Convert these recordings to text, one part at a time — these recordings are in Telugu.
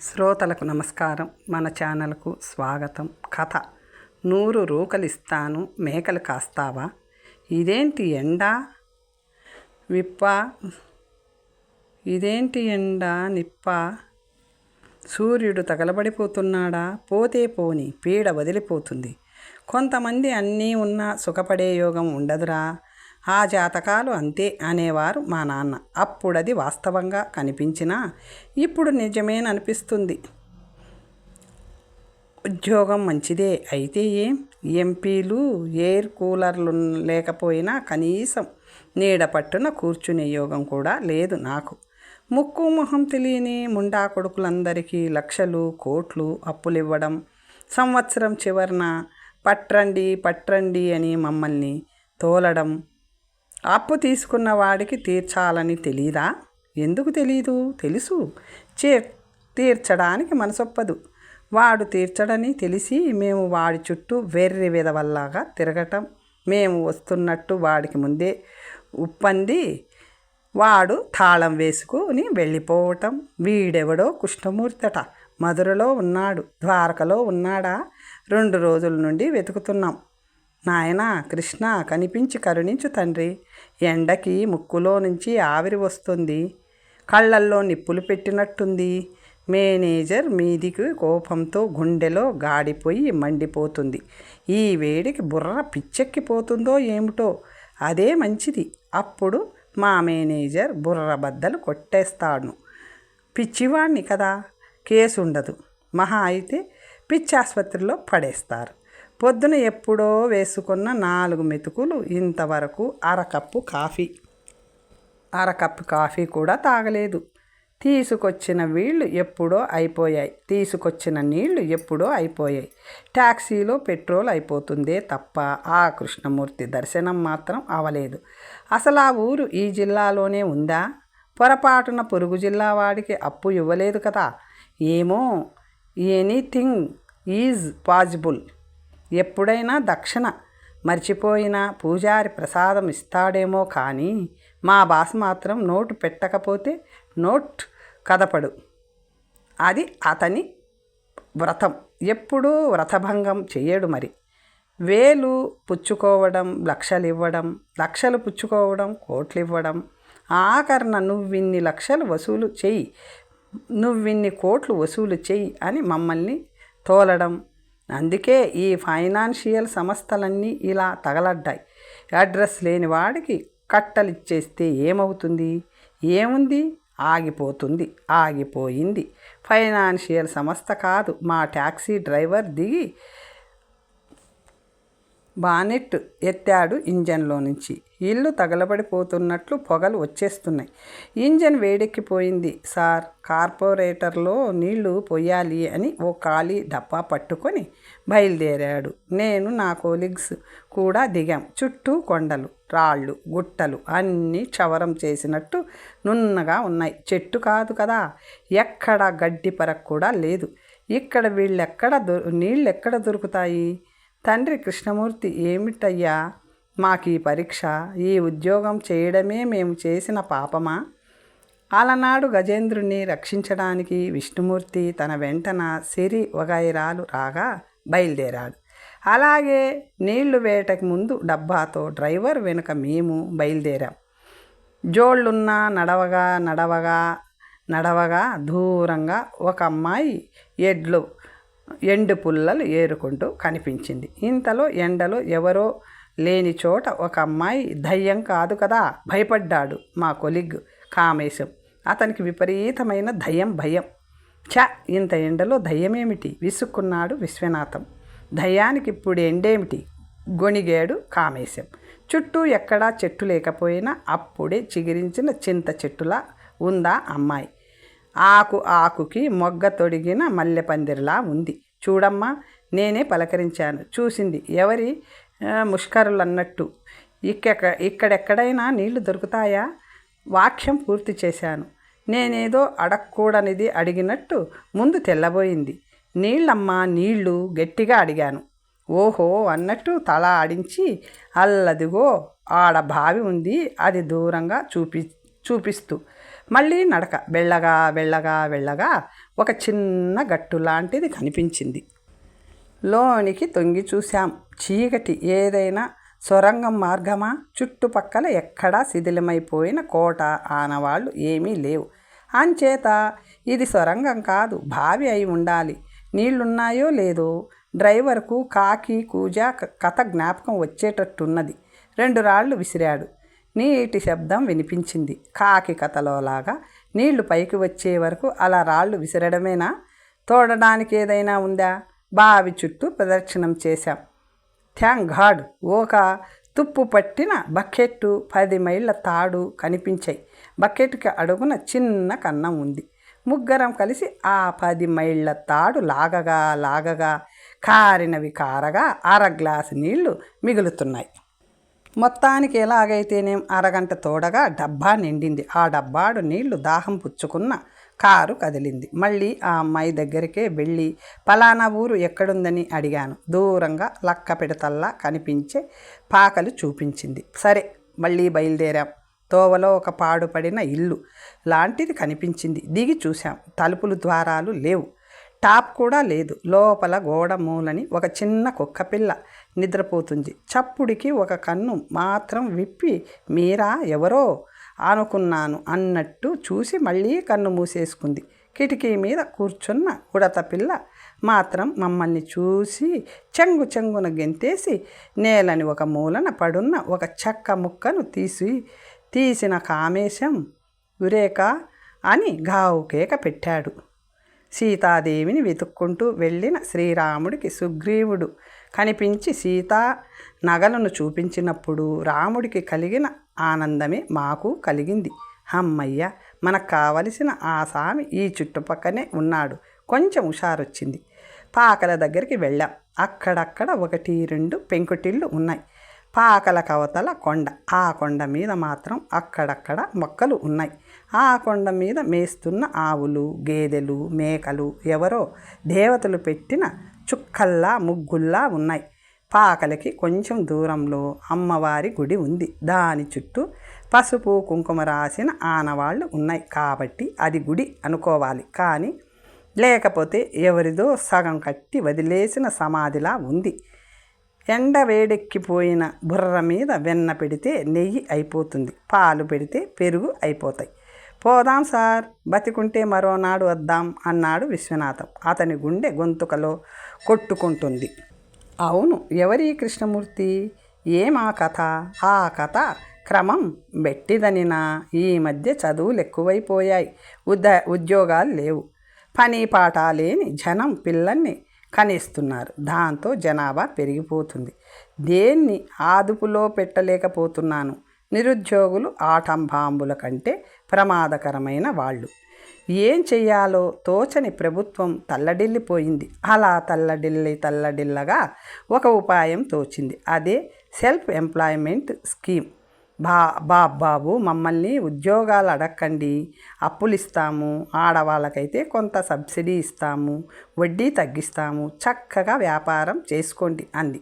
శ్రోతలకు నమస్కారం. మన ఛానల్కు స్వాగతం. కథ. నూరు రూకలిస్తాను మేకలు కాస్తావా? ఇదేంటి ఎండ? విప్ప? ఇదేంటి ఎండ నిప్ప? సూర్యుడు తగలబడిపోతున్నాడా? పోతే పోని పీడ వదిలిపోతుంది. కొంతమంది అన్నీ ఉన్నా సుఖపడే యోగం ఉండదురా. ఆ జాతకాలు అంతే అనేవారు మా నాన్న. అప్పుడది వాస్తవంగా కనిపించినా ఇప్పుడు నిజమేననిపిస్తుంది. ఉద్యోగం మంచిదే అయితే ఏం? ఎంపీలు ఎయిర్ కూలర్లు లేకపోయినా కనీసం నీడ పట్టున కూర్చునే యోగం కూడా లేదు నాకు. ముక్కు మొహం తెలియని ముండా కొడుకులందరికీ లక్షలు కోట్లు అప్పులు ఇవ్వడం సంవత్సరం చివరన పట్రండి పట్రండి అని మమ్మల్ని తోలడం అప్పు తీసుకున్న వాడికి తీర్చాలని తెలీదా? ఎందుకు తెలీదు? తెలుసు. చే తీర్చడానికి మనసొప్పదు. వాడు తీర్చడని తెలిసి మేము వాడి చుట్టూ వెర్రి విధవల్లాగా తిరగటం. మేము వస్తున్నట్టు వాడికి ముందే ఉప్పంది. వాడు తాళం వేసుకుని వెళ్ళిపోవటం. వీడెవడో కృష్ణమూర్తట. మధురలో ఉన్నాడు. ద్వారకలో ఉన్నాడా? రెండు రోజుల నుండి వెతుకుతున్నాం. నాయన కృష్ణ కనిపించి కరుణించు తండ్రి. ఎండకి ముక్కులో నుంచి ఆవిరి వస్తుంది. కళ్ళల్లో నిప్పులు పెట్టినట్టుంది. మేనేజర్ మీదికి కోపంతో గుండెలో గాడిపోయి మండిపోతుంది. ఈ వేడికి బుర్ర పిచ్చెక్కిపోతుందో ఏమిటో? అదే మంచిది. అప్పుడు మా మేనేజర్ బుర్ర బద్దలు కొట్టేస్తాడు. పిచ్చివాణ్ణి కదా? కేసు ఉండదు మహా అయితే పిచ్చి ఆసుపత్రిలో పడేస్తారు. పొద్దున ఎప్పుడో వేసుకున్న నాలుగు మెతుకులు ఇంతవరకు అరకప్పు కాఫీ. అరకప్పు కాఫీ కూడా తాగలేదు. తీసుకొచ్చిన వీళ్ళు ఎప్పుడో అయిపోయాయి. తీసుకొచ్చిన నీళ్ళు ఎప్పుడో అయిపోయాయి. ట్యాక్సీలో పెట్రోల్ అయిపోతుందే తప్ప ఆ కృష్ణమూర్తి దర్శనం మాత్రం అవలేదు. అసలు ఆ ఊరు ఈ జిల్లాలోనే ఉందా? పొరపాటున పొరుగు జిల్లా వాడికి అప్పు ఇవ్వలేదు కదా. ఏమో ఎనీథింగ్ ఈజ్ పాజిబుల్. ఎప్పుడైనా దక్షిణ మర్చిపోయినా పూజారి ప్రసాదం ఇస్తాడేమో కానీ మా బాస మాత్రం నోటు పెట్టకపోతే నోట్ కదపడు. అది అతని వ్రతం. ఎప్పుడూ వ్రతభంగం చెయ్యడు మరి. వేలు పుచ్చుకోవడం లక్షలు ఇవ్వడం లక్షలు పుచ్చుకోవడం కోట్లు ఇవ్వడం ఆఖరణ నువ్విన్ని లక్షలు వసూలు చెయ్యి. నువ్విన్ని కోట్లు వసూలు చెయ్యి అని మమ్మల్ని తోలడం అందుకే ఈ ఫైనాన్షియల్ సంస్థలన్నీ ఇలా తగలడ్డాయి. అడ్రస్ లేని వాడికి కట్టలిచ్చేస్తే ఏమవుతుంది? ఏముంది? ఆగిపోతుంది. ఆగిపోయింది. ఫైనాన్షియల్ సంస్థ కాదు. మా ట్యాక్సీ డ్రైవర్ దిగి బానెట్ ఎత్తాడు ఇంజన్లో నుంచి ఇల్లు తగలబడిపోతున్నట్లు పొగలు వచ్చేస్తున్నాయి. ఇంజన్ వేడెక్కిపోయింది. సార్ కార్పొరేటర్లో నీళ్ళు పోయాలి అని ఓ ఖాళీ డబ్బా పట్టుకొని బయలుదేరాడు. నేను నా కోలిగ్స్ కూడా దిగాం. చుట్టూ కొండలు రాళ్ళు గుట్టలు అన్నీ చవరం చేసినట్టు నున్నగా ఉన్నాయి. చెట్టు కాదు కదా. ఎక్కడ గడ్డి పరకు కూడా లేదు. ఇక్కడ వీళ్ళెక్కడ దొ నీళ్ళు ఎక్కడ దొరుకుతాయి? తండ్రి కృష్ణమూర్తి ఏమిటయ్యా? మాకు ఈ పరీక్ష ఈ ఉద్యోగం చేయడమే మేము చేసిన పాపమా? అలనాడు గజేంద్రుణ్ణి రక్షించడానికి విష్ణుమూర్తి తన వెంటన సిరి వగైరాలు రాగా బయలుదేరాడు. అలాగే నీళ్ళు వేటకు ముందు డబ్బాతో డ్రైవర్ వెనుక మేము బయలుదేరాం. జోళ్ళున్నా నడవగా నడవగా నడవగా దూరంగా ఒక అమ్మాయి ఎడ్లు ఎండు పుల్లలు ఏరుకుంటూ కనిపించింది. ఇంతలో ఎండలో ఎవరో లేని చోట ఒక అమ్మాయి దయ్యం కాదు కదా భయపడ్డాడు మా కొలిగ్ కామేశం. అతనికి విపరీతమైన దయ్యం భయం. చ ఇంత ఎండలో దయ్యమేమిటి? విసుక్కున్నాడు విశ్వనాథం. దయ్యానికి ఇప్పుడు ఎండేమిటి? గొణిగాడు కామేశం. చుట్టూ ఎక్కడా చెట్టు లేకపోయినా అప్పుడే చిగిరించిన చింత చెట్టులా ఉందా అమ్మాయి. ఆకు ఆకుకి మొగ్గ తొడిగిన మల్లెపందిరిలా ఉంది. చూడమ్మా నేనే పలకరించాను. చూసింది ఎవరి ముష్కరులు అన్నట్టు ఇక్క ఇక్కడెక్కడైనా నీళ్ళు దొరుకుతాయా? వాక్యం పూర్తి చేశాను. నేనేదో అడగకూడనిది అడిగినట్టు ముందు తెల్లబోయింది. నీళ్ళమ్మా నీళ్ళు గట్టిగా అడిగాను. ఓహో అన్నట్టు తల ఆడించి అల్లదిగో ఆడ బావి ఉంది అది దూరంగా చూపి చూపిస్తూ. మళ్ళీ నడక. వెళ్ళగా వెళ్ళగా వెళ్ళగా ఒక చిన్న గట్టు లాంటిది కనిపించింది. లోనికి తొంగి చూశాం. చీకటి ఏదైనా సొరంగం మార్గమా? చుట్టుపక్కల ఎక్కడా శిథిలమైపోయిన కోట ఆనవాళ్ళు ఏమీ లేవు. అంచేత ఇది సొరంగం కాదు బావి అయి ఉండాలి. నీళ్ళున్నాయో లేదో డ్రైవర్కు కాకి కూజా కథ జ్ఞాపకం వచ్చేటట్టున్నది. రెండు రాళ్ళు విసిరాడు. నీటి శబ్దం వినిపించింది. కాకి కథలోలాగా నీళ్ళు పైకి వచ్చే వరకు అలా రాళ్ళు విసిరడమేనా? తోడడానికి ఏదైనా ఉందా? బావి చుట్టూ ప్రదక్షిణం చేశాం. Thank God! ఒక తుప్పు పట్టిన బకెట్టు పది మైళ్ళ తాడు కనిపించాయి. బకెట్కి అడుగున చిన్న కన్నం ఉంది. ముగ్గురం కలిసి ఆ పది మైళ్ళ తాడు లాగగా లాగగా కారినవి కారగా అర గ్లాసు నీళ్ళు మిగులుతున్నాయి. మొత్తానికి ఎలాగైతేనేం అరగంట తోడగా డబ్బా నిండింది. ఆ డబ్బాడు నీళ్ళు దాహం పుచ్చుకున్న కారు కదిలింది. మళ్ళీ ఆ అమ్మాయి దగ్గరికే వెళ్ళి పలానా ఊరు ఎక్కడుందని అడిగాను. దూరంగా లక్క పెడతల్లా కనిపించే పాకలు చూపించింది. సరే మళ్ళీ బయలుదేరాం. తోవలో ఒక పాడుపడిన ఇల్లు లాంటిది కనిపించింది. దిగి చూశాం. తలుపులు ద్వారాలు లేవు. టాప్ కూడా లేదు. లోపల గోడ మూలని ఒక చిన్న కుక్కపిల్ల నిద్రపోతుంది. చప్పుడికి ఒక కన్ను మాత్రం విప్పి మీరా ఎవరో? అనుకున్నాను అన్నట్టు చూసి మళ్ళీ కన్ను మూసేసుకుంది. కిటికీ మీద కూర్చున్న ఉడత పిల్ల మాత్రం మమ్మల్ని చూసి చెంగు చెంగున గెంతేసి నేలని ఒక మూలన పడున్న ఒక చెక్క ముక్కను తీసి తీసిన కామేశం ఉరేక అని గావు కేక పెట్టాడు. సీతాదేవిని వెతుక్కుంటూ వెళ్ళిన శ్రీరాముడికి సుగ్రీవుడు కనిపించి సీతా నగలను చూపించినప్పుడు రాముడికి కలిగిన ఆనందమే మాకు కలిగింది. అమ్మయ్య మనకు కావలసిన ఆ స్వామి ఈ చుట్టుపక్కనే ఉన్నాడు. కొంచెం హుషారొచ్చింది. పాకల దగ్గరికి వెళ్ళాం. అక్కడక్కడ ఒకటి రెండు పెంకుటిళ్ళు ఉన్నాయి. పాకల కవతల కొండ. ఆ కొండ మీద మాత్రం అక్కడక్కడ మొక్కలు ఉన్నాయి. ఆ కొండ మీద మేస్తున్న ఆవులు గేదెలు మేకలు ఎవరో దేవతలు పెట్టిన చుక్కల్లా ముగ్గుల్లా ఉన్నాయి. పాకలకి కొంచెం దూరంలో అమ్మవారి గుడి ఉంది. దాని చుట్టూ పసుపు కుంకుమ రాసిన ఆనవాళ్ళు ఉన్నాయి. కాబట్టి అది గుడి అనుకోవాలి. కానీ లేకపోతే ఎవరిదో సగం కట్టి వదిలేసిన సమాధిలా ఉంది. ఎండ వేడెక్కిపోయిన బుర్ర మీద వెన్న పెడితే నెయ్యి అయిపోతుంది. పాలు పెడితే పెరుగు అయిపోతాయి. పోదాం సార్ బతికుంటే మరోనాడు వద్దాం అన్నాడు విశ్వనాథం. అతని గుండె గొంతుకలో కొట్టుకుంటుంది. అవును ఎవరి కృష్ణమూర్తి? ఏమా కథ? ఆ కథ క్రమం బెట్టిదనినా ఈ మధ్య చదువులు ఎక్కువైపోయాయి ఉద ఉద్యోగాలు లేవు. పని పాట లేని జనం పిల్లల్ని కనిస్తున్నారు. దాంతో జనాభా పెరిగిపోతుంది. దేన్ని ఆదుపులో పెట్టలేకపోతున్నాను. నిరుద్యోగులు ఆటంబాంబుల కంటే ప్రమాదకరమైన వాళ్ళు. ఏం చెయ్యాలో తోచని ప్రభుత్వం తల్లడిల్లిపోయింది. అలా తల్లడిల్లి తల్లడిల్లగా ఒక ఉపాయం తోచింది. అదే సెల్ఫ్ ఎంప్లాయ్మెంట్ స్కీమ్. బా బాబాబు మమ్మల్ని ఉద్యోగాలు అడక్కండి. అప్పులు ఇస్తాము. ఆడవాళ్ళకైతే కొంత సబ్సిడీ ఇస్తాము. వడ్డీ తగ్గిస్తాము. చక్కగా వ్యాపారం చేసుకోండి అంది.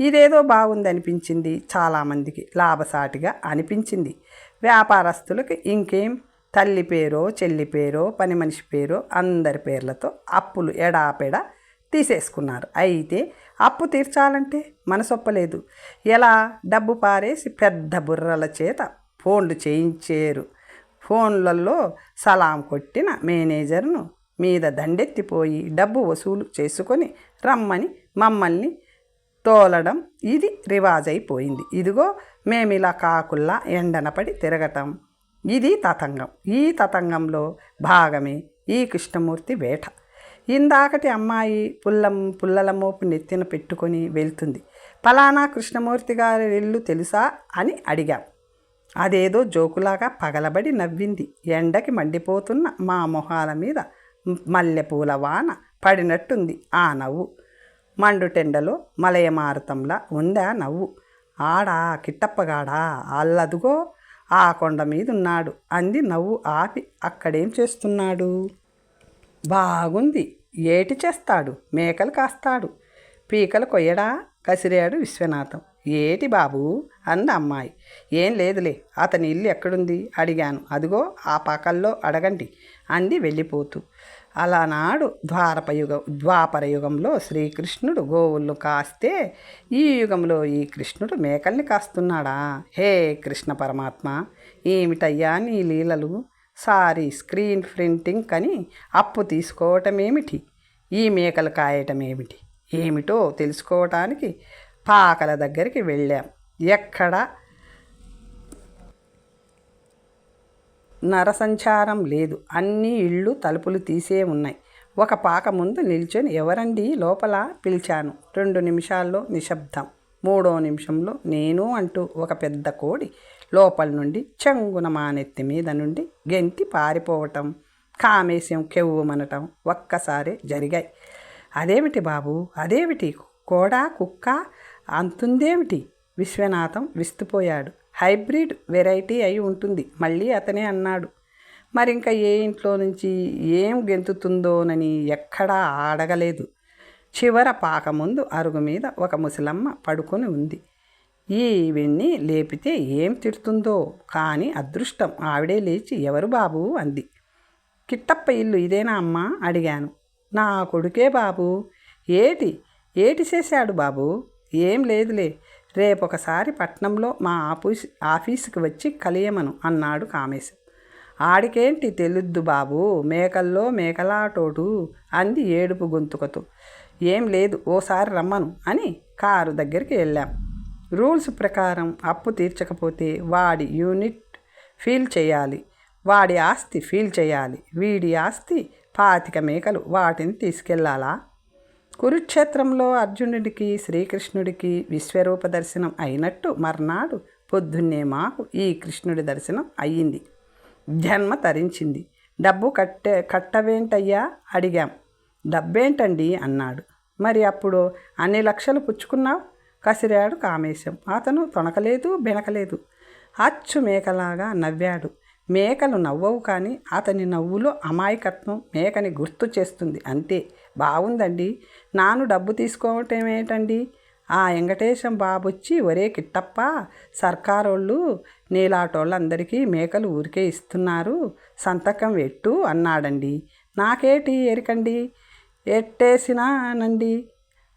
ఇదేదో బాగుంది అనిపించింది చాలామందికి. లాభసాటిగా అనిపించింది. వ్యాపారస్తులకు ఇంకేం తల్లి పేరో చెల్లి పేరో పని మనిషి పేరో అందరి పేర్లతో అప్పులు ఎడాపెడా తీసేసుకున్నారు. అయితే అప్పు తీర్చాలంటే మనసొప్పలేదు. ఎలా? డబ్బు పారేసి పెద్ద బుర్రల చేత ఫోన్లు చేయించారు. ఫోన్లలో సలాం కొట్టిన మేనేజర్ను మీద దండెత్తిపోయి డబ్బు వసూలు చేసుకొని రమ్మని మమ్మల్ని తోలడం ఇది రివాజ్ అయిపోయింది ఇదిగో మేమిలా కాకుల్లా ఎండనపడి తిరగటం. ఇది తతంగం. ఈ తతంగంలో భాగమే ఈ కృష్ణమూర్తి వేట. ఇందాకటి అమ్మాయి పుల్లం పుల్లల మోపు నెత్తిన పెట్టుకొని వెళ్తుంది. పలానా కృష్ణమూర్తి గారి ఇల్లు తెలుసా? అని అడిగాం. అదేదో జోకులాగా పగలబడి నవ్వింది. ఎండకి మండిపోతున్న మా మొహాల మీద మల్లెపూల వాన పడినట్టుంది ఆ నవ్వు. మండుటెండలో మలయమారుతంలా ఉందా నవ్వు. ఆడా కిట్టప్పగాడా అల్లదుగో ఆ కొండ మీదున్నాడు. అంది నవ్వు ఆపి అక్కడేం చేస్తున్నాడు? బాగుంది. ఏటి చేస్తాడు? మేకలు కాస్తాడు. పీకలు కొయ్యడా? కసిరాడు విశ్వనాథం. ఏటి బాబు? అంది అమ్మాయి. ఏం లేదులే అతని ఇల్లు ఎక్కడుంది? అడిగాను. అదిగో ఆ పాకల్లో అడగండి అంది వెళ్ళిపోతూ. అలానాడు ద్వారపయుగం ద్వాపర యుగంలో శ్రీకృష్ణుడు గోవులను కాస్తే ఈ యుగంలో ఈ కృష్ణుడు మేకల్ని కాస్తున్నాడా? హే కృష్ణ పరమాత్మ ఏమిటయ్యా నీ లీలలు? సారీ స్క్రీన్ ప్రింటింగ్ కని అప్పు తీసుకోవటమేమిటి? ఈ మేకలు కాయటమేమిటి? ఏమిటో తెలుసుకోవటానికి పాకల దగ్గరికి వెళ్ళాం. ఎక్కడ నరసంచారం లేదు. అన్ని ఇళ్ళు తలుపులు తీసే ఉన్నాయి. ఒక పాక ముందు నిల్చొని ఎవరండి? లోపల పిలిచాను. రెండు నిమిషాల్లో నిశ్శబ్దం. మూడో నిమిషంలో నేను అంటూ ఒక పెద్ద కోడి లోపల నుండి చెంగున మానెత్తి మీద నుండి గెంతి పారిపోవటం కామేశం కెవ్వుమనటం ఒక్కసారే జరిగాయి. అదేమిటి బాబు? అదేమిటి? కోడా కుక్క? అంతుందేమిటి? విశ్వనాథం విస్తుపోయాడు. హైబ్రిడ్ వెరైటీ అయి ఉంటుంది. మళ్ళీ అతనే అన్నాడు. మరి ఇంకా ఏ ఇంట్లో నుంచి ఏం గెంతుతుందోనని ఎక్కడా ఆడగలేదు. చివర పాక ముందు అరుగు మీద ఒక ముసలమ్మ పడుకొని ఉంది. ఈవిడ్ని లేపితే ఏం తిడుతుందో కానీ అదృష్టం ఆవిడే లేచి ఎవరు బాబు? అంది. కిట్టప్ప ఇల్లు ఇదేనా అమ్మా? అడిగాను. నా కొడుకే బాబు. ఏటి? ఏటి చేశాడు బాబు? ఏం లేదులే. రేపొకసారి పట్నంలో మా ఆఫీస్ ఆఫీసుకి వచ్చి కలియమను అన్నాడు కామేశం. ఆడికేంటి తెలుద్దు బాబు మేకల్లో మేకలాటోటు అంది ఏడుపు గొంతుకతో. ఏం లేదు ఓసారి రమ్మను అని కారు దగ్గరికి వెళ్ళాం. రూల్స్ ప్రకారం అప్పు తీర్చకపోతే వాడి యూనిట్ ఫీల్ చేయాలి వాడి ఆస్తి ఫీల్ చేయాలి వీడి ఆస్తి పాతిక మేకలు వాటిని తీసుకెళ్ళాలా? కురుక్షేత్రంలో అర్జునుడికి శ్రీకృష్ణుడికి విశ్వరూప దర్శనం అయినట్టు మర్నాడు పొద్దున్నే మాకు ఈ కృష్ణుడి దర్శనం అయ్యింది. జన్మ తరించింది. డబ్బు కట్టే కట్టవేంటయ్యా? అడిగాం. డబ్బేంటండి? అన్నాడు. మరి అప్పుడు అన్ని లక్షలు పుచ్చుకున్నావు? కసిరాడు కామేశం. అతను తొణకలేదు బెనకలేదు. అచ్చు మేకలాగా నవ్వాడు. మేకలు నవ్వవు కానీ అతని నవ్వులో అమాయకత్వం మేకని గుర్తు చేస్తుంది అంతే. బాగుందండి నాను డబ్బు తీసుకోవటం ఏంటండి ఆ వెంకటేశం బాబొచ్చి ఒరే కిట్టప్ప సర్కారోళ్ళు నీలాటోళ్ళందరికీ మేకలు ఊరికే ఇస్తున్నారు. సంతకం పెట్టు అన్నాడండి. నాకేటి ఎరికండి ఎట్టేసినానండి?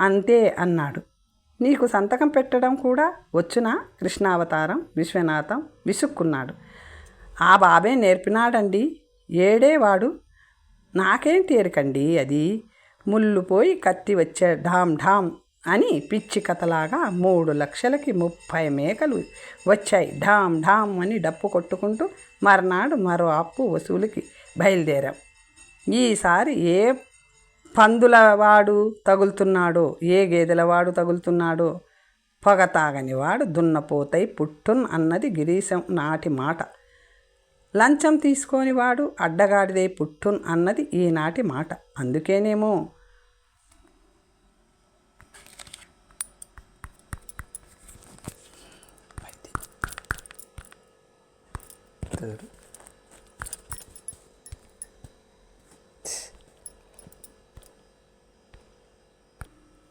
అంతే అన్నాడు. నీకు సంతకం పెట్టడం కూడా వచ్చునా? కృష్ణావతారం విశ్వనాథం విసుక్కున్నాడు. ఆ బాబే నేర్పినాడండి. ఏడేవాడు నాకేం తీరకండి అది. ముళ్ళుపోయి కత్తి వచ్చే ఢామ్ ఢామ్ అని పిచ్చి కథలాగా మూడు లక్షలకి ముప్పై మేకలు వచ్చాయి. ఢామ్ ఢామ్ అని డప్పు కొట్టుకుంటూ మర్నాడు మరో అప్పు వసూలుకి బయలుదేరాం. ఈసారి ఏ పందుల వాడు తగులుతున్నాడో ఏ గేదెల వాడు తగులుతున్నాడో పొగ తాగని వాడు దున్నపోతై పుట్టున్ అన్నది గిరీశం నాటి మాట. లంచం తీసుకొని వాడు అడ్డగాడిదే పుట్టున్ అన్నది ఈనాటి మాట. అందుకేనేమో.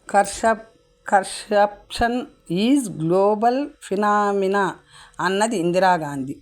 కర్షప్ కర్షప్షన్ ఈజ్ గ్లోబల్ ఫినామినా అన్నది ఇందిరాగాంధీ.